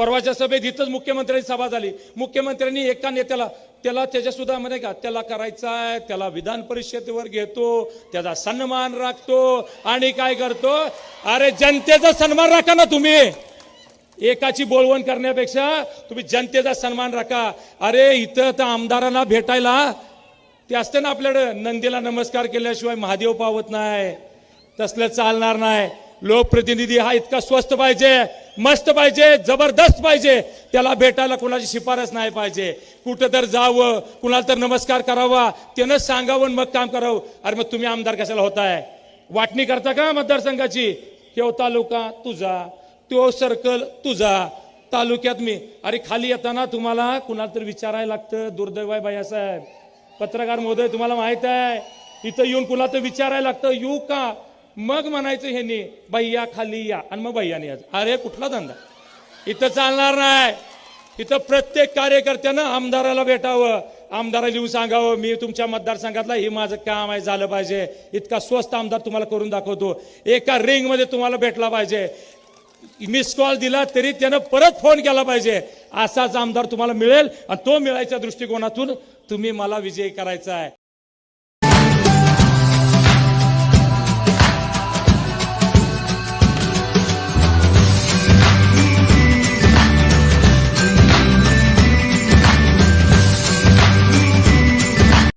परवाच्या सभेत इथंच मुख्यमंत्र्यांची सभा झाली. मुख्यमंत्र्यांनी एका नेत्याला त्याला त्याच्यासुद्धा म्हणे का त्याला करायचा आहे त्याला विधान परिषदेवर घेतो त्याचा सन्मान राखतो आणि काय करतो? अरे जनतेचा सन्मान राखा ना तुम्ही. एकाची बोलवण करण्यापेक्षा तुम्ही जनतेचा सन्मान राखा. अरे इथं तर आमदारांना भेटायला ते असते ना आपल्याकडं नंदीला नमस्कार केल्याशिवाय महादेव पावत नाही तसलं चालणार नाही. लोकप्रतिनिधी हा इतका स्वस्त पाहिजे. मस्त पाहिजे जबरदस्त पाहिजे. त्याला भेटायला कुणाची शिफारस नाही पाहिजे. कुठं तर जावं कुणाला तर नमस्कार करावा त्यानं सांगावं मग काम करावं. अरे मग तुम्ही आमदार कशाला होताय? वाटणी करता का मतदारसंघाची? तो तालुका तुझा तो सर्कल तुझा तालुक्यात मी. अरे खाली येताना तुम्हाला कुणाला तर विचारायला लागतं दुर्दैवाय बायासाहेब पत्रकार महोदय तुम्हाला माहीत आहे इथं येऊन कुणाला तर विचारायला लागतं येऊ का? मग म्हणायचं ह्यांनी भैया खाली या. आणि मग भैयाने यायचं. अरे कुठला धंदा? इथं चालणार नाही. इथं प्रत्येक कार्यकर्त्यानं आमदाराला भेटावं. आमदाराला येऊ सांगावं. मी तुमच्या मतदारसंघातला हे माझं काम आहे झालं पाहिजे. इतका स्वस्त आमदार तुम्हाला करून दाखवतो. एका रिंगमध्ये तुम्हाला भेटला पाहिजे. मिस कॉल दिला तरी त्यानं परत फोन केला पाहिजे. असाच आमदार तुम्हाला मिळेल आणि तो मिळायच्या दृष्टिकोनातून तुम्ही मला विजयी करायचा आहे.